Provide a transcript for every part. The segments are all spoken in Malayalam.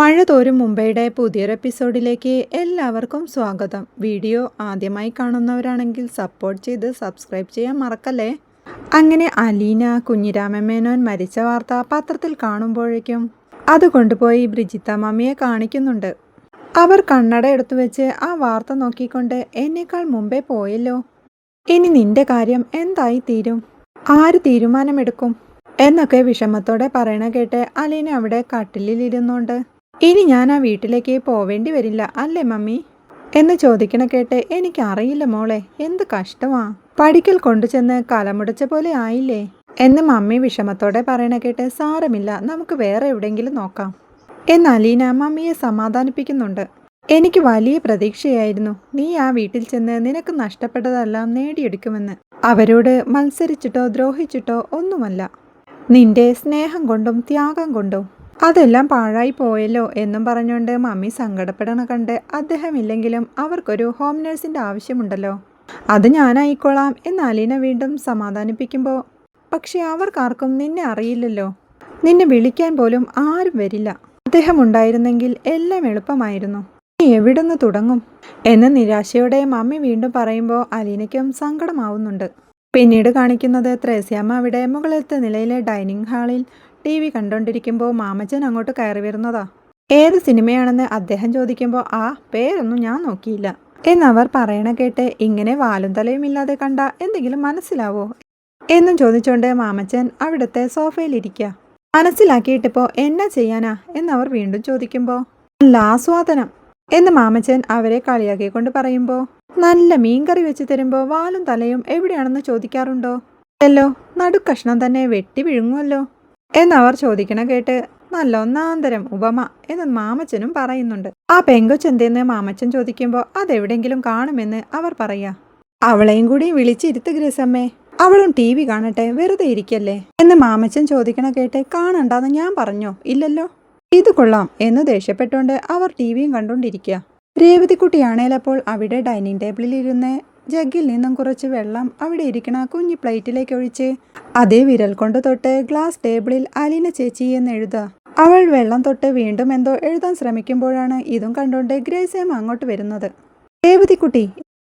മഴ തോരും മുംബൈയുടെ പുതിയൊരു എപ്പിസോഡിലേക്ക് എല്ലാവർക്കും സ്വാഗതം. വീഡിയോ ആദ്യമായി കാണുന്നവരാണെങ്കിൽ സപ്പോർട്ട് ചെയ്ത് സബ്സ്ക്രൈബ് ചെയ്യാൻ മറക്കല്ലേ? അങ്ങനെ അലീന കുഞ്ഞിരാമമേനോൻ മരിച്ച വാർത്ത പത്രത്തിൽ കാണുമ്പോഴേക്കും അത് കൊണ്ടുപോയി ബ്രിജിത്ത മമ്മിയെ കാണിക്കുന്നുണ്ട്. അവർ കണ്ണട എടുത്തു വെച്ച് ആ വാർത്ത നോക്കിക്കൊണ്ട് എന്നേക്കാൾ മുമ്പേ പോയല്ലോ. ഇനി നിന്റെ കാര്യം എന്തായി തീരും? ആര് തീരുമാനമെടുക്കും? എന്നൊക്കെ വിഷമത്തോടെ പറയണ കേട്ട് അലീന അവിടെ കട്ടിലിരുന്നോണ്ട് ഇനി ഞാൻ ആ വീട്ടിലേക്ക് പോവേണ്ടി വരില്ല അല്ലേ മമ്മി? എന്ന് ചോദിക്കണ കേട്ട് എനിക്കറിയില്ല മോളെ എന്ത് കഷ്ടമാ. പഠിക്കൽ കൊണ്ടുചെന്ന് കലമുടച്ച പോലെ ആയില്ലേ? എന്ന് മമ്മി വിഷമത്തോടെ പറയണ കേട്ട് സാരമില്ല നമുക്ക് വേറെ എവിടെയെങ്കിലും നോക്കാം. എന്ന് അലീന മമ്മിയെ സമാധാനിപ്പിക്കുന്നുണ്ട്. എനിക്ക് വലിയ പ്രതീക്ഷയായിരുന്നു നീ ആ വീട്ടിൽ ചെന്ന് നിനക്ക് നഷ്ടപ്പെട്ടതെല്ലാം നേടിയെടുക്കുമെന്ന്. അവരോട് മത്സരിച്ചിട്ടോ ദ്രോഹിച്ചിട്ടോ ഒന്നുമല്ല. നിന്റെ സ്നേഹം കൊണ്ടും ത്യാഗം കൊണ്ടും അതെല്ലാം പാഴായി പോയല്ലോ എന്നും പറഞ്ഞുകൊണ്ട് മമ്മി സങ്കടപ്പെടണ കണ്ട് അദ്ദേഹം ഇല്ലെങ്കിലും അവർക്കൊരു ഹോം നഴ്സിന്റെ ആവശ്യമുണ്ടല്ലോ. അത് ഞാനായിക്കോളാം എന്ന് അലീന വീണ്ടും സമാധാനിപ്പിക്കുമ്പോൾ പക്ഷേ അവർക്കാർക്കും നിന്നെ അറിയില്ലല്ലോ. നിന്നെ വിളിക്കാൻ പോലും ആരും വരില്ല. അദ്ദേഹം ഉണ്ടായിരുന്നെങ്കിൽ എല്ലാം എളുപ്പമായിരുന്നു. നീ എവിടുന്ന് തുടങ്ങും? എന്ന് നിരാശയോടെ മമ്മി വീണ്ടും പറയുമ്പോൾ അലീനയ്ക്കും സങ്കടമാവുന്നുണ്ട്. പിന്നീട് കാണിക്കുന്നത് ത്രേസ്യാമ്മ അവിടെ മുകളിലത്തെ നിലയിലെ ഡൈനിങ് ഹാളിൽ ടി വി കണ്ടുകൊണ്ടിരിക്കുമ്പോൾ മാമച്ചൻ അങ്ങോട്ട് കയറി വരുന്നതാ. ഏത് സിനിമയാണെന്ന് അദ്ദേഹം ചോദിക്കുമ്പോൾ ആ പേരൊന്നും ഞാൻ നോക്കിയില്ല. എന്നവർ പറയണ കേട്ട് ഇങ്ങനെ വാലും തലയും ഇല്ലാതെ കണ്ട എന്തെങ്കിലും മനസ്സിലാവോ? എന്നും ചോദിച്ചുകൊണ്ട് മാമച്ചൻ അവിടുത്തെ സോഫയിലിരിക്കുക മനസ്സിലാക്കിയിട്ടിപ്പോൾ എന്നാ ചെയ്യാനാ എന്നവർ വീണ്ടും ചോദിക്കുമ്പോൾ നല്ല ആസ്വാദനം. എന്ന് മാമച്ചൻ അവരെ കളിയാക്കിക്കൊണ്ട് പറയുമ്പോൾ നല്ല മീൻകറി വെച്ച് തരുമ്പോൾ വാലും തലയും എവിടെയാണെന്ന് ചോദിക്കാറുണ്ടോ? അല്ലോ നടുക്കഷ്ണം തന്നെ വെട്ടി വിഴുങ്ങുമല്ലോ എന്നവർ ചോദിക്കണ കേട്ട് നല്ല ഒന്നാന്തരം ഉപമ എന്ന് മാമച്ചനും പറയുന്നുണ്ട്. ആ പെങ്കൊച്ചെന്തെന്ന് മാമച്ചൻ ചോദിക്കുമ്പോൾ അതെവിടെങ്കിലും കാണുമെന്ന് അവർ പറയാ. അവളെയും കൂടി വിളിച്ചിരുത്ത് ഗ്രസമ്മേ അവളും ടി വി കാണട്ടെ വെറുതെ ഇരിക്കല്ലേ? എന്ന് മാമച്ചൻ ചോദിക്കണ കേട്ട് കാണണ്ടെന്ന് ഞാൻ പറഞ്ഞോ ഇല്ലല്ലോ? ഇത് കൊള്ളാം എന്ന് ദേഷ്യപ്പെട്ടുകൊണ്ട് അവർ ടി വിയും കണ്ടുകൊണ്ടിരിക്കുക രേവതിക്കുട്ടിയാണേലപ്പോൾ അവിടെ ഡൈനിങ് ടേബിളിൽ ഇരുന്ന് ജഗ്ഗിൽ നിന്നും കുറച്ച് വെള്ളം അവിടെ ഇരിക്കണ കുഞ്ഞി പ്ലേറ്റിലേക്ക് ഒഴിച്ച്. അതേ വിരൽ കൊണ്ട് തൊട്ട് ഗ്ലാസ് ടേബിളിൽ അലീന ചേച്ചി എന്ന് എഴുതുക. അവൾ വെള്ളം തൊട്ട് വീണ്ടും എന്തോ എഴുതാൻ ശ്രമിക്കുമ്പോഴാണ് ഇതും കണ്ടുകൊണ്ട് ഗ്രേസേം അങ്ങോട്ട് വരുന്നത്. രേവതിക്കുട്ടി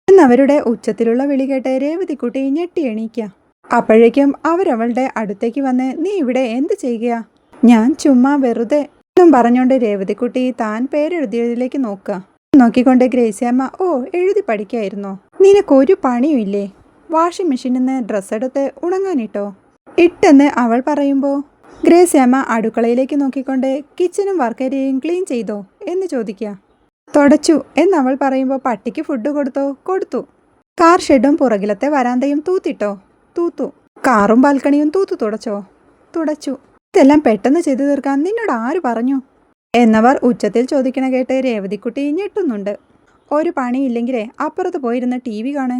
എന്നവരുടെ ഉച്ചത്തിലുള്ള വിളി കേട്ട് രേവതിക്കുട്ടി ഞെട്ടി എണീക്കുക അപ്പോഴേക്കും അവരവളുടെ അടുത്തേക്ക് വന്ന് നീ ഇവിടെ എന്ത് ചെയ്യുക? ഞാൻ ചുമ്മാ വെറുതെ എന്നും പറഞ്ഞുകൊണ്ട് രേവതിക്കുട്ടി താൻ പേരെഴുതിയതിലേക്ക് നോക്കുക. നോക്കിക്കൊണ്ട് ഗ്രേസിയമ്മ ഓ എഴുതി പഠിക്കായിരുന്നോ? നിനക്കൊരു പണിയുമില്ലേ? വാഷിംഗ് മെഷീനിൽ നിന്ന് ഡ്രസ്സെടുത്ത് ഉണങ്ങാനിട്ടോ? ഇട്ടെന്ന് അവൾ പറയുമ്പോൾ ഗ്രേസ്യമ്മ അടുക്കളയിലേക്ക് നോക്കിക്കൊണ്ട് കിച്ചനും വർക്കേരിയയും ക്ലീൻ ചെയ്തോ? എന്ന് ചോദിക്കുക തുടച്ചു എന്നവൾ പറയുമ്പോൾ പട്ടിക്ക് ഫുഡ് കൊടുത്തോ? കൊടുത്തു. കാർ ഷെഡും പുറകിലത്തെ വരാന്തയും തൂത്തിട്ടോ? തൂത്തു. കാറും ബാൽക്കണിയും തൂത്തു തുടച്ചോ? തുടച്ചു. ഇതെല്ലാം പെട്ടെന്ന് ചെയ്തു തീർക്കാൻ നിന്നോട് ആര് പറഞ്ഞു? എന്നവർ ഉച്ചത്തിൽ ചോദിക്കണ കേട്ട് രേവതിക്കുട്ടി ഞെട്ടുന്നുണ്ട്. ഒരു പണിയില്ലെങ്കിലേ അപ്പുറത്ത് പോയിരുന്ന ടി വി കാണ്.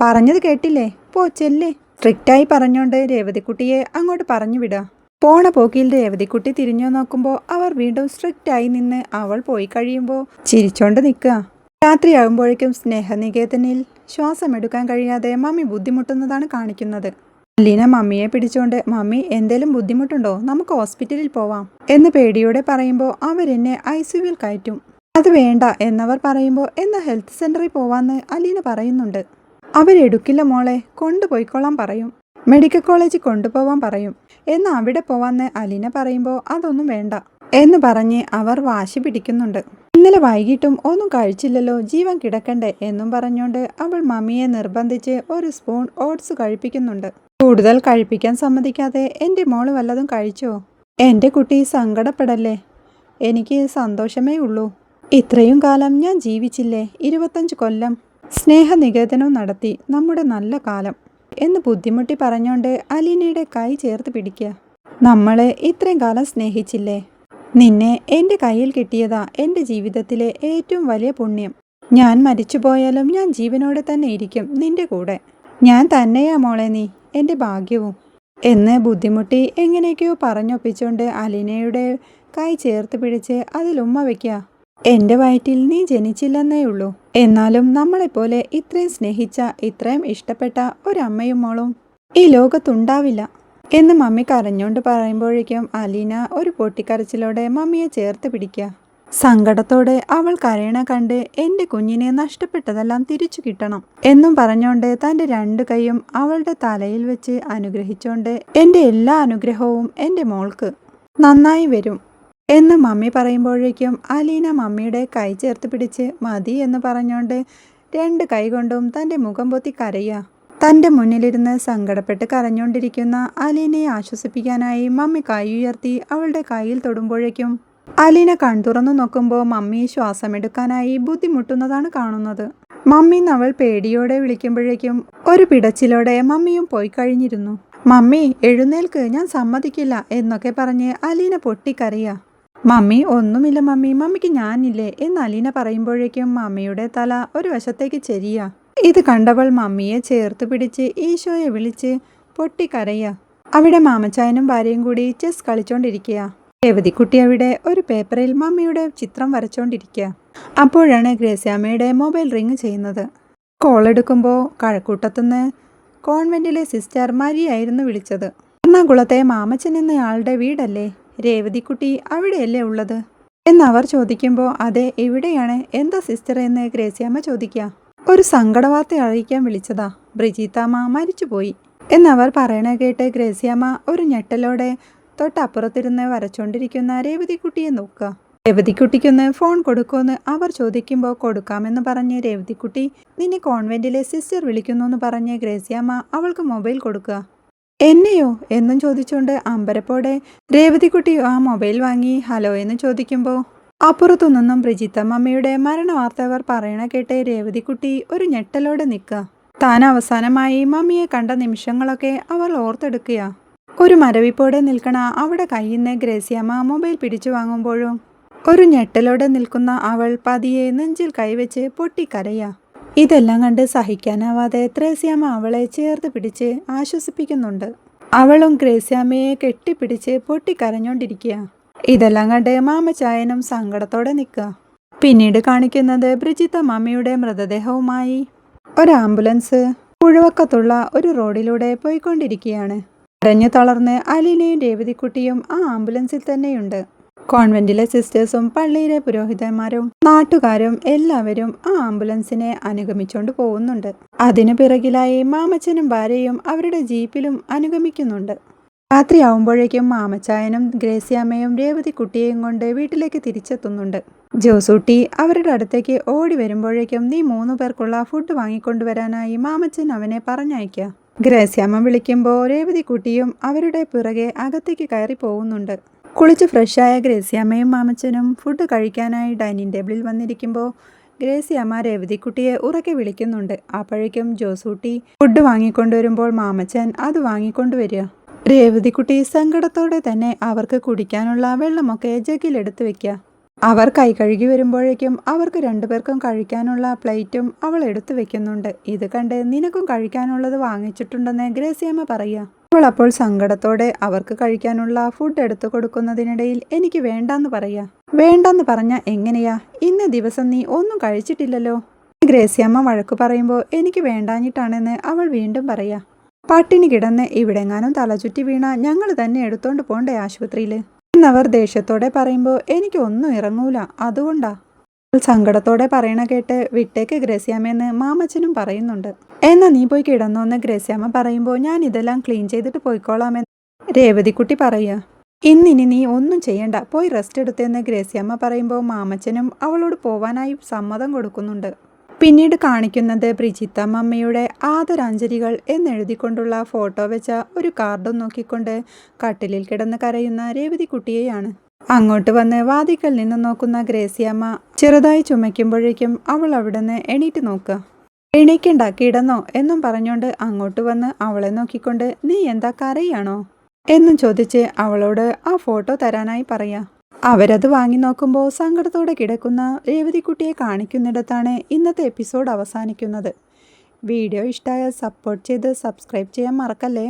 പറഞ്ഞത് കേട്ടില്ലേ? പോ ചെല്ലേ. സ്ട്രിക്റ്റായി പറഞ്ഞോണ്ട് രേവതിക്കുട്ടിയെ അങ്ങോട്ട് പറഞ്ഞു വിടുക പോണ പോക്കിൽ രേവതിക്കുട്ടി തിരിഞ്ഞു നോക്കുമ്പോൾ അവർ വീണ്ടും സ്ട്രിക്റ്റായി നിന്ന് അവൾ പോയി കഴിയുമ്പോൾ ചിരിച്ചോണ്ട് നിൽക്കുക രാത്രിയാകുമ്പോഴേക്കും സ്നേഹനികേതനിൽ ശ്വാസമെടുക്കാൻ കഴിയാതെ മമ്മി ബുദ്ധിമുട്ടുന്നതാണ് കാണിക്കുന്നത്. ലീന മമ്മിയെ പിടിച്ചോണ്ട് മമ്മി എന്തേലും ബുദ്ധിമുട്ടുണ്ടോ? നമുക്ക് ഹോസ്പിറ്റലിൽ പോവാം. എന്ന് പേടിയോടെ പറയുമ്പോൾ അവരെന്നെ ഐ സിയുവിൽ കയറ്റും. അത് വേണ്ട എന്നവർ പറയുമ്പോൾ എന്ന ഹെൽത്ത് സെന്ററിൽ പോവാന്ന് അലീന പറയുന്നുണ്ട്. അവരെടുക്കില്ല മോളെ കൊണ്ടുപോയിക്കോളാൻ പറയും. മെഡിക്കൽ കോളേജിൽ കൊണ്ടുപോവാൻ പറയും. എന്ന് അവിടെ പോവാന്ന് അലീന പറയുമ്പോൾ അതൊന്നും വേണ്ട എന്ന് പറഞ്ഞ് അവർ വാശി പിടിക്കുന്നുണ്ട്. ഇന്നലെ വൈകിട്ടും ഒന്നും കഴിച്ചില്ലല്ലോ ജീവൻ കിടക്കണ്ടേ എന്നും പറഞ്ഞുകൊണ്ട് അവൾ മമ്മിയെ നിർബന്ധിച്ച് ഒരു സ്പൂൺ ഓട്സ് കഴിപ്പിക്കുന്നുണ്ട്. കൂടുതൽ കഴിപ്പിക്കാൻ സമ്മതിക്കാതെ എന്റെ മോൾ വല്ലതും കഴിച്ചോ? എന്റെ കുട്ടി സങ്കടപ്പെടല്ലേ? എനിക്ക് സന്തോഷമേ ഉള്ളൂ. ഇത്രയും കാലം ഞാൻ ജീവിച്ചില്ലേ? ഇരുപത്തഞ്ച് കൊല്ലം സ്നേഹനികേതനവും നടത്തി നമ്മുടെ നല്ല കാലം എന്ന് ബുദ്ധിമുട്ടി പറഞ്ഞുകൊണ്ട് അലീനയുടെ കൈ ചേർത്ത് പിടിക്കുക. നമ്മളെ ഇത്രയും കാലം സ്നേഹിച്ചില്ലേ? നിന്നെ എന്റെ കയ്യിൽ കിട്ടിയതാ എന്റെ ജീവിതത്തിലെ ഏറ്റവും വലിയ പുണ്യം. ഞാൻ മരിച്ചു പോയാലും ഞാൻ ജീവനോടെ തന്നെ ഇരിക്കും നിന്റെ കൂടെ. ഞാൻ തന്നെയാ മോളെ നീ എന്റെ ഭാഗ്യവും. എന്ന് ബുദ്ധിമുട്ടി എങ്ങനെയൊക്കെയോ പറഞ്ഞൊപ്പിച്ചുകൊണ്ട് അലീനയുടെ കൈ ചേർത്ത് പിടിച്ച് അതിലുമ്മ വയ്ക്കുക. എന്റെ വയറ്റിൽ നീ ജനിച്ചില്ലെന്നേ ഉള്ളൂ. എന്നാലും നമ്മളെപ്പോലെ ഇത്രയും സ്നേഹിച്ച ഇത്രയും ഇഷ്ടപ്പെട്ട ഒരമ്മയും മോളും ഈ ലോകത്തുണ്ടാവില്ല. എന്ന് മമ്മി കരഞ്ഞുകൊണ്ട് പറയുമ്പോഴേക്കും അലീന ഒരു പൊട്ടിക്കരച്ചിലോടെ മമ്മിയെ ചേർത്ത് പിടിക്കുക. സങ്കടത്തോടെ അവൾ കരയണ കണ്ട് എന്റെ കുഞ്ഞിനെ നഷ്ടപ്പെട്ടതെല്ലാം തിരിച്ചു കിട്ടണം എന്നും പറഞ്ഞുകൊണ്ട് തന്റെ രണ്ട് കൈയും അവളുടെ തലയിൽ വെച്ച് അനുഗ്രഹിച്ചുകൊണ്ട് എന്റെ എല്ലാ അനുഗ്രഹവും എന്റെ മോൾക്ക് നന്നായി വരും. എന്ന് മമ്മി പറയുമ്പോഴേക്കും അലീന മമ്മിയുടെ കൈ ചേർത്ത് പിടിച്ച് മതി എന്ന് പറഞ്ഞുകൊണ്ട് രണ്ട് കൈകൊണ്ടും തന്റെ മുഖം പൊത്തി കരയുക തന്റെ മുന്നിലിരുന്ന് സങ്കടപ്പെട്ട് കരഞ്ഞുകൊണ്ടിരിക്കുന്ന അലീനയെ ആശ്വസിപ്പിക്കാനായി മമ്മി കൈ ഉയർത്തി അവളുടെ കൈയിൽ തൊടുമ്പോഴേക്കും അലീന കൺതുറന്നു നോക്കുമ്പോൾ മമ്മി ശ്വാസമെടുക്കാനായി ബുദ്ധിമുട്ടുന്നതാണ് കാണുന്നത്. മമ്മി അവൾ പേടിയോടെ വിളിക്കുമ്പോഴേക്കും ഒരു പിടച്ചിലോടെ മമ്മിയും പോയി കഴിഞ്ഞിരുന്നു. മമ്മി എഴുന്നേൽക്ക് ഞാൻ സമ്മതിക്കില്ല എന്നൊക്കെ പറഞ്ഞ് അലീന പൊട്ടിക്കരയുക മമ്മി ഒന്നുമില്ല മമ്മി മമ്മിക്ക് ഞാനില്ലേ? എന്ന് അലീന പറയുമ്പോഴേക്കും മമ്മിയുടെ തല ഒരു വശത്തേക്ക് ചെരിയ. ഇത് കണ്ടവൾ മമ്മിയെ ചേർത്ത് പിടിച്ച് ഈശോയെ വിളിച്ച് പൊട്ടിക്കരയ. അവിടെ മാമച്ചായനും ഭാര്യയും കൂടി ചെസ് കളിച്ചോണ്ടിരിക്കുക രേവതിക്കുട്ടി അവിടെ ഒരു പേപ്പറിൽ മമ്മിയുടെ ചിത്രം വരച്ചോണ്ടിരിക്കുക അപ്പോഴാണ് ഗ്രേസ്യാമ്മയുടെ മൊബൈൽ റിങ് ചെയ്യുന്നത്. കോൾ എടുക്കുമ്പോൾ കഴക്കൂട്ടത്തുനിന്ന് കോൺവെന്റിലെ സിസ്റ്റർ മരിയായിരുന്നു വിളിച്ചത്. എറണാകുളത്തെ മാമച്ചൻ എന്നയാളുടെ വീടല്ലേ? രേവതിക്കുട്ടി അവിടെയല്ലേ ഉള്ളത്? എന്നവർ ചോദിക്കുമ്പോൾ അതെ എവിടെയാണ് എന്താ സിസ്റ്റർ എന്ന് ഗ്രേസിയമ്മ ചോദിക്കുക ഒരു സങ്കടവാർത്ത അറിയിക്കാൻ വിളിച്ചതാ. ബ്രിജിത്താമ്മ മരിച്ചുപോയി. എന്നവർ പറയണ കേട്ട് ഗ്രേസിയമ്മ ഒരു ഞെട്ടലോടെ തൊട്ടപ്പുറത്തിരുന്ന് വരച്ചോണ്ടിരിക്കുന്ന രേവതിക്കുട്ടിയെ നോക്കുക. രേവതിക്കുട്ടിക്കൊന്ന് ഫോൺ കൊടുക്കുമെന്ന് അവർ ചോദിക്കുമ്പോൾ കൊടുക്കാമെന്ന് പറഞ്ഞ് രേവതിക്കുട്ടി നിന്നെ കോൺവെന്റിലെ സിസ്റ്റർ വിളിക്കുന്നു എന്ന് പറഞ്ഞ് ഗ്രേസിയമ്മ അവൾക്ക് മൊബൈൽ കൊടുക്കുക. എന്നെയോ? എന്നും ചോദിച്ചുകൊണ്ട് അമ്പരപ്പോടെ രേവതിക്കുട്ടി ആ മൊബൈൽ വാങ്ങി ഹലോ എന്ന് ചോദിക്കുമ്പോൾ അപ്പുറത്തു നിന്നും ബ്രിജിത്തമ്മയുടെ മരണ വാർത്തകൾ പറയണ കേട്ട് രേവതിക്കുട്ടി ഒരു ഞെട്ടലോടെ നിൽക്കുക താൻ അവസാനമായി മമ്മിയെ കണ്ട നിമിഷങ്ങളൊക്കെ അവൾ ഓർത്തെടുക്കുക ഒരു മരവിപ്പോടെ നിൽക്കണ അവിടെ കയ്യിൽ നിന്ന് ഗ്രേസിയമ്മ മൊബൈൽ പിടിച്ചു വാങ്ങുമ്പോഴും ഒരു ഞെട്ടലോടെ നിൽക്കുന്ന അവൾ പതിയെ നെഞ്ചിൽ കൈവച്ച് പൊട്ടിക്കരയാ. ഇതെല്ലാം കണ്ട് സഹിക്കാനാവാതെ ത്രേസ്യാമ്മ അവളെ ചേർത്ത് പിടിച്ച് ആശ്വസിപ്പിക്കുന്നുണ്ട്. അവളും ഗ്രേസ്യാമ്മയെ കെട്ടിപ്പിടിച്ച് പൊട്ടിക്കരഞ്ഞോണ്ടിരിക്കുക ഇതെല്ലാം കണ്ട് മാമചായനും സങ്കടത്തോടെ നിൽക്കുക പിന്നീട് കാണിക്കുന്നത് ബ്രിജിത്ത മമ്മിയുടെ മൃതദേഹവുമായി. ഒരു ആംബുലൻസ് പുഴവക്കത്തുള്ള ഒരു റോഡിലൂടെ പോയിക്കൊണ്ടിരിക്കുകയാണ് കരഞ്ഞു തളർന്ന് അലീനയും രേവതിക്കുട്ടിയും ആ ആംബുലൻസിൽ തന്നെയുണ്ട്. കോൺവെന്റിലെ സിസ്റ്റേഴ്സും പള്ളിയിലെ പുരോഹിതന്മാരും നാട്ടുകാരും എല്ലാവരും ആ ആംബുലൻസിനെ അനുഗമിച്ചുകൊണ്ട് പോകുന്നുണ്ട്. അതിനു പിറകിലായി മാമച്ചനും ഭാര്യയും അവരുടെ ജീപ്പിലും അനുഗമിക്കുന്നുണ്ട്. രാത്രിയാവുമ്പോഴേക്കും മാമച്ചായനും ഗ്രേസിയാമ്മയും രേവതി കുട്ടിയെയും കൊണ്ട് വീട്ടിലേക്ക് തിരിച്ചെത്തുന്നുണ്ട്. ജോസൂട്ടി അവരുടെ അടുത്തേക്ക് ഓടി വരുമ്പോഴേക്കും നീ മൂന്നു പേർക്കുള്ള ഫുഡ് വാങ്ങിക്കൊണ്ടുവരാനായി മാമച്ചൻ അവനെ പറഞ്ഞയക്കുക ഗ്രേസ്യാമ്മ വിളിക്കുമ്പോൾ രേവതി കുട്ടിയും അവരുടെ പിറകെ അകത്തേക്ക് കയറി പോകുന്നുണ്ട് കുളിച്ച് ഫ്രഷായ ഗ്രേസിയമ്മയും മാമച്ചനും ഫുഡ് കഴിക്കാനായി ഡൈനിങ് ടേബിളിൽ വന്നിരിക്കുമ്പോൾ ഗ്രേസിയമ്മ രേവതിക്കുട്ടിയെ ഉറക്കെ വിളിക്കുന്നുണ്ട്. അപ്പോഴേക്കും ജോസൂട്ടി ഫുഡ് വാങ്ങിക്കൊണ്ടുവരുമ്പോൾ മാമച്ചൻ അത് വാങ്ങിക്കൊണ്ടുവരിക. രേവതിക്കുട്ടി സങ്കടത്തോടെ തന്നെ അവർക്ക് കുടിക്കാനുള്ള വെള്ളമൊക്കെ ജഗിലെടുത്ത് വെക്കുക. അവർ കൈ കഴുകി വരുമ്പോഴേക്കും അവർക്ക് രണ്ടുപേർക്കും കഴിക്കാനുള്ള പ്ലേറ്റും അവൾ എടുത്തു വെക്കുന്നുണ്ട്. ഇത് കണ്ട് നിനക്കും കഴിക്കാനുള്ളത് വാങ്ങിച്ചിട്ടുണ്ടെന്ന് ഗ്രേസിയമ്മ പറയുക. അവൾ അപ്പോൾ സങ്കടത്തോടെ അവർക്ക് കഴിക്കാനുള്ള ഫുഡ് എടുത്തു കൊടുക്കുന്നതിനിടയിൽ എനിക്ക് വേണ്ടാന്ന് പറയാ. വേണ്ടെന്ന് പറഞ്ഞ എങ്ങനെയാ? ഇന്ന് ദിവസം നീ ഒന്നും കഴിച്ചിട്ടില്ലല്ലോ? ഗ്രേസിയമ്മ വഴക്ക് പറയുമ്പോൾ എനിക്ക് വേണ്ടാഞ്ഞിട്ടാണെന്ന് അവൾ വീണ്ടും പറയാ. പട്ടിണി കിടന്ന് ഇവിടെങ്ങാനും തലചുറ്റി വീണ ഞങ്ങൾ തന്നെ എടുത്തോണ്ട് പോണ്ടേ ആശുപത്രിയിൽ എന്നവർ ദേഷ്യത്തോടെ പറയുമ്പോൾ എനിക്ക് ഒന്നും ഇറങ്ങൂല അതുകൊണ്ടാ. സങ്കടത്തോടെ പറയണ കേട്ട് വിട്ടേക്ക് ഗ്രേസ്യാമ്മയെന്ന് മാമച്ചനും പറയുന്നുണ്ട്. എന്നാ നീ പോയി കിടന്നോന്ന് ഗ്രേസ്യാമ്മ പറയുമ്പോൾ ഞാൻ ഇതെല്ലാം ക്ലീൻ ചെയ്തിട്ട് പോയിക്കോളാമെന്ന് രേവതിക്കുട്ടി പറയുക. ഇന്നിനി നീ ഒന്നും ചെയ്യണ്ട. പോയി റെസ്റ്റ് എടുത്തെന്ന് ഗ്രേസ്യാമ്മ പറയുമ്പോൾ മാമച്ചനും അവളോട് പോവാനായി സമ്മതം കൊടുക്കുന്നുണ്ട്. പിന്നീട് കാണിക്കുന്നത് ബ്രിജിത്ത മമ്മയുടെ ആദരാഞ്ജലികൾ എന്നെഴുതിക്കൊണ്ടുള്ള ഫോട്ടോ വെച്ച ഒരു കാർഡും നോക്കിക്കൊണ്ട് കട്ടിലിൽ കിടന്ന് കരയുന്ന രേവതിക്കുട്ടിയെയാണ്. അങ്ങോട്ട് വന്ന് വാതിക്കൽ നിന്ന് നോക്കുന്ന ഗ്രേസിയമ്മ ചെറുതായി ചുമയ്ക്കുമ്പോഴേക്കും അവൾ അവിടെ നിന്ന് എണീറ്റ് നോക്കുക. എണീക്കണ്ട കിടന്നോ എന്നും പറഞ്ഞുകൊണ്ട് അങ്ങോട്ട് വന്ന് അവളെ നോക്കിക്കൊണ്ട് നീ എന്താ കറിയാണോ എന്നും ചോദിച്ച് അവളോട് ആ ഫോട്ടോ തരാനായി പറയാ. അവരത് വാങ്ങി നോക്കുമ്പോൾ സങ്കടത്തോടെ കിടക്കുന്ന രേവതിക്കുട്ടിയെ കാണിക്കുന്നിടത്താണ് ഇന്നത്തെ എപ്പിസോഡ് അവസാനിക്കുന്നത്. വീഡിയോ ഇഷ്ടമായാൽ സപ്പോർട്ട് ചെയ്ത് സബ്സ്ക്രൈബ് ചെയ്യാൻ മറക്കല്ലേ?